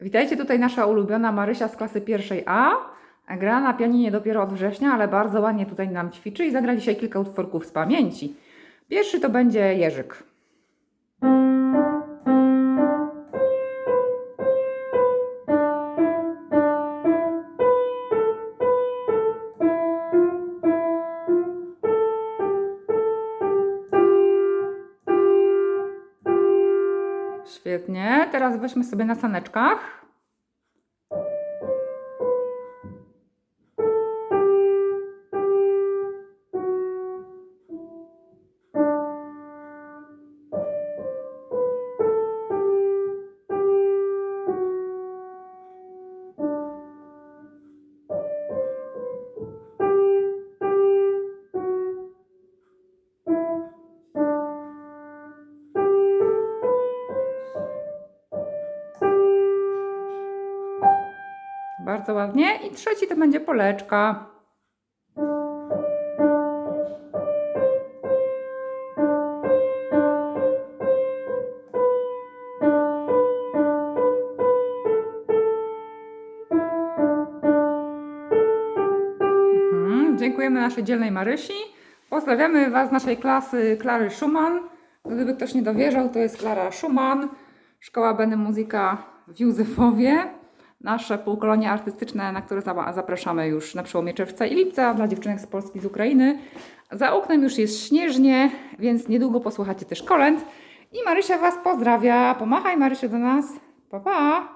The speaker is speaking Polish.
Witajcie tutaj nasza ulubiona Marysia z klasy pierwszej A. Gra na pianinie dopiero od września, ale bardzo ładnie tutaj nam ćwiczy i zagra dzisiaj kilka utworków z pamięci. Pierwszy to będzie Jerzyk. Świetnie. Teraz weźmy sobie na saneczkach. Bardzo ładnie. I trzeci to będzie poleczka. Mhm, Dziękujemy naszej dzielnej Marysi. Pozdrawiamy Was z naszej klasy Klary Schumann. Gdyby ktoś nie dowierzał, to jest Klara Schumann, Szkoła Beny Muzyka w Józefowie. Nasze półkolonie artystyczne, na które za- zapraszamy już na przełomie czerwca i lipca dla dziewczynek z Polski, z Ukrainy. Za oknem już jest śnieżnie, więc niedługo posłuchacie też kolęd. I Marysia Was pozdrawia. Pomachaj Marysiu do nas. Pa, pa!